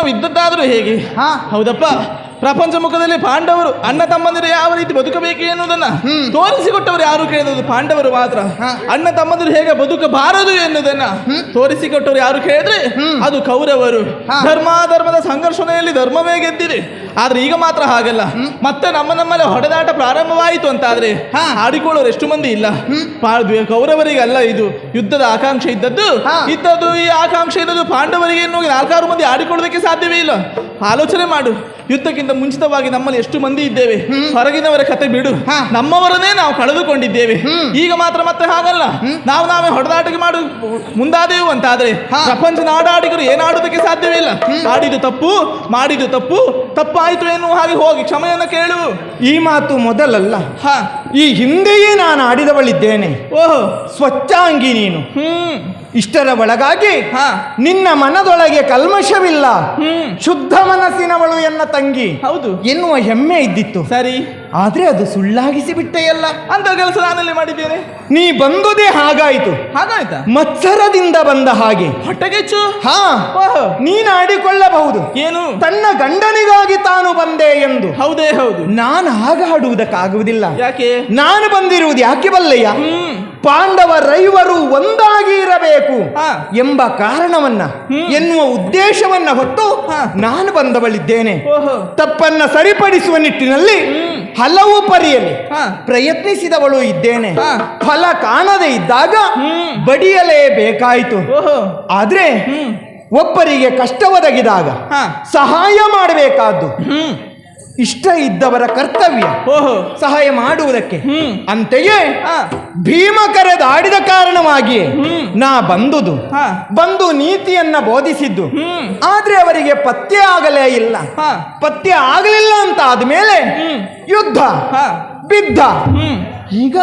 ನಾವು ಇದ್ದದ್ದಾದರೂ ಹೇಗೆ ಹಾ. ಹೌದಪ್ಪ ಪ್ರಪಂಚ ಮುಖದಲ್ಲಿ ಪಾಂಡವರು ಅಣ್ಣ ತಮ್ಮಂದಿರು ಯಾವ ರೀತಿ ಬದುಕಬೇಕು ಎನ್ನುವುದನ್ನ ತೋರಿಸಿಕೊಟ್ಟವರು ಯಾರು ಕೇಳಿದ್ರು ಪಾಂಡವರು ಮಾತ್ರ. ಅಣ್ಣ ತಮ್ಮಂದಿರು ಹೇಗೆ ಬದುಕಬಾರದು ಎನ್ನುವುದನ್ನ ತೋರಿಸಿಕೊಟ್ಟವರು ಯಾರು ಕೇಳಿದ್ರೆ ಅದು ಕೌರವರು. ಧರ್ಮ ಧರ್ಮಾಧರ್ಮದ ಸಂಘರ್ಷಣೆಯಲ್ಲಿ ಧರ್ಮವೇ ಗೆದ್ದಿದೆ. ಆದ್ರೆ ಈಗ ಮಾತ್ರ ಹಾಗಲ್ಲ. ಮತ್ತೆ ನಮ್ಮ ನಮ್ಮಲ್ಲಿ ಹೊಡೆದಾಟ ಪ್ರಾರಂಭವಾಯಿತು ಅಂತಾದ್ರೆ. ಆಡಿಕೊಳ್ಳೋರು ಎಷ್ಟು ಮಂದಿ ಇಲ್ಲ. ಕೌರವರಿಗೆ ಅಲ್ಲ ಇದು. ಯುದ್ಧದ ಆಕಾಂಕ್ಷೆ ಇದ್ದದ್ದು. ಇದ್ದದ್ದು ಈ ಆಕಾಂಕ್ಷೆ ಇದ್ದದ್ದು ಪಾಂಡವರಿಗೆ ನಾಲ್ಕಾರು ಮಂದಿ ಆಡಿಕೊಳ್ಳೋದಕ್ಕೆ ಸಾಧ್ಯವೇ ಇಲ್ಲ. ಆಲೋಚನೆ ಮಾಡು. ಯುದ್ಧಕ್ಕಿಂತ ಮುಂಚಿತವಾಗಿ ನಮ್ಮಲ್ಲಿ ಎಷ್ಟು ಮಂದಿ ಇದ್ದೇವೆ? ಹೊರಗಿನವರ ಕತೆ ಬಿಡು. ನಮ್ಮವರನ್ನೇ ನಾವು ಕಳೆದುಕೊಂಡಿದ್ದೇವೆ. ಈಗ ಮಾತ್ರ ಮತ್ತೆ ಹಾಗಲ್ಲ. ನಾವು ನಾವೇ ಹೊಡೆದಾಟಿಕೆ ಮಾಡು ಮುಂದಾದೆವು ಅಂತಾದ್ರೆ. ಪ್ರಪಂಚ ನಾಡಾಡಿಗರು ಏನಾಡುವುದಕ್ಕೆ ಸಾಧ್ಯವೇ ಇಲ್ಲ. ಮಾಡಿದ್ದು ತಪ್ಪು ಮಾಡಿದ್ದು ತಪ್ಪು ತಪ್ಪಾಯಿತು ಎನ್ನುವ ಹಾಗೆ ಹೋಗಿ ಕ್ಷಮೆಯನ್ನು ಕೇಳು. ಈ ಮಾತು ಮೊದಲಲ್ಲ. ಹ. ಈ ಹಿಂದೆಯೇ ನಾನು ಆಡಿದವಳಿದ್ದೇನೆ. ಓಹೋ. ಸ್ವಚ್ಛಾಂಗಿ ನೀನು. ಹ್ಮ್. ಇಷ್ಟರ ಒಳಗಾಗಿ ಹಾ. ನಿನ್ನ ಮನದೊಳಗೆ ಕಲ್ಮಶವಿಲ್ಲ. ಹ್ಮ್. ಶುದ್ಧ ಮನಸ್ಸಿನವಳು ಎನ್ನ ತಂಗಿ. ಹೌದು. ಎನ್ನುವ ಹೆಮ್ಮೆ ಇದ್ದಿತ್ತು. ಸರಿ. ಆದ್ರೆ ಅದು ಸುಳ್ಳಾಗಿಸಿ ಬಿಟ್ಟೆಯಲ್ಲ ಅಂತ ಕೆಲಸ ನಾನಲ್ಲಿ ಮಾಡಿದ್ದೇನೆ. ನೀ ಬಂದುದೇ ಹಾಗಾಯ್ತು. ಹಾಗಾಯ್ತಾ? ಮತ್ಸರದಿಂದ ಬಂದ ಹಾಗೆ. ಹೊಟ್ಟೆಗೆಚ್ಚು? ಹಾ. ನೀನು ಆಡಿಕೊಳ್ಳಬಹುದು. ಏನು? ತನ್ನ ಗಂಡನಿಗಾಗಿ ತಾನು ಬಂದೆ ಎಂದು. ಹೌದೇ ಹೌದು. ನಾನು ಆಗ ಆಡುವುದಕ್ಕಾಗುವುದಿಲ್ಲ ಯಾಕೆ? ನಾನು ಬಂದಿರುವುದು ಯಾಕೆ ಬಲ್ಲಯ್ಯ? ಹ್ಮ್. ಪಾಂಡವರೈವರು ಒಂದಾಗಿ ಇರಬೇಕು. ಎಂಬ ಕಾರಣವನ್ನ ಎನ್ನುವ ಉದ್ದೇಶವನ್ನ ಹೊತ್ತು ನಾನು ಬಂದವಳಿದ್ದೇನೆ. ತಪ್ಪನ್ನ ಸರಿಪಡಿಸುವ ನಿಟ್ಟಿನಲ್ಲಿ ಹಲವು ಪರಿಯಲ್ಲಿ. ಪ್ರಯತ್ನಿಸಿದವಳು ಇದ್ದೇನೆ. ಫಲ ಕಾಣದೇ ಇದ್ದಾಗ ಬಡಿಯಲೇಬೇಕಾಯಿತು. ಆದ್ರೆ ಒಬ್ಬರಿಗೆ ಕಷ್ಟ ಒದಗಿದಾಗ ಸಹಾಯ ಮಾಡಬೇಕಾದ್ದು ಇಷ್ಟ ಇದ್ದವರ ಕರ್ತವ್ಯ ಓಹೋ. ಸಹಾಯ ಮಾಡುವುದಕ್ಕೆ. ಅಂತೆಯೇ ಭೀಮ ಕರೆದಾಡಿದ ಕಾರಣವಾಗಿಯೇ ಹ್ಮ್. ನಾ ಬಂದುದು. ಹಾ. ಬಂದು ನೀತಿಯನ್ನ ಬೋಧಿಸಿದ್ದು. ಆದ್ರೆ ಅವರಿಗೆ ಪತ್ತೆ ಆಗಲೇ ಇಲ್ಲ. ಹಾ. ಪತ್ತೆ ಆಗಲಿಲ್ಲ ಅಂತ ಆದ್ಮೇಲೆ. ಯುದ್ಧ. ಹಾ. ಬಿದ್ದ. ಹ್ಮ್. ಈಗ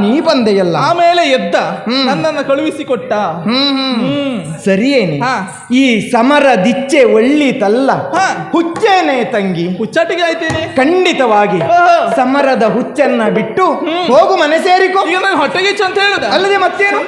ನೀ ಬಂದೆಯಲ್ಲ. ಆಮೇಲೆ ಎದ್ದ. ನನ್ನನ್ನು ಕಳುಹಿಸಿಕೊಟ್ಟ. ಸರಿಯೇನೆ. ಈ ಸಮರ ದಿಚ್ಚೆ ಒಳ್ಳಿತಲ್ಲ. ಹಾ. ಹುಚ್ಚೇನೆ ತಂಗಿ. ಹುಚ್ಚಾಟಿಗೆ ಆಯ್ತೇನೆ. ಖಂಡಿತವಾಗಿ. ಸಮರದ ಹುಚ್ಚನ್ನ ಬಿಟ್ಟು ಹೋಗು ಮನೆ ಸೇರಿಕೊ. ಈಗ ನಾನು ಹೊಟ್ಟೆಗೆಚ್ಚು ಅಂತ ಹೇಳುದ. ಅಲ್ಲದೆ ಮತ್ತೇನು?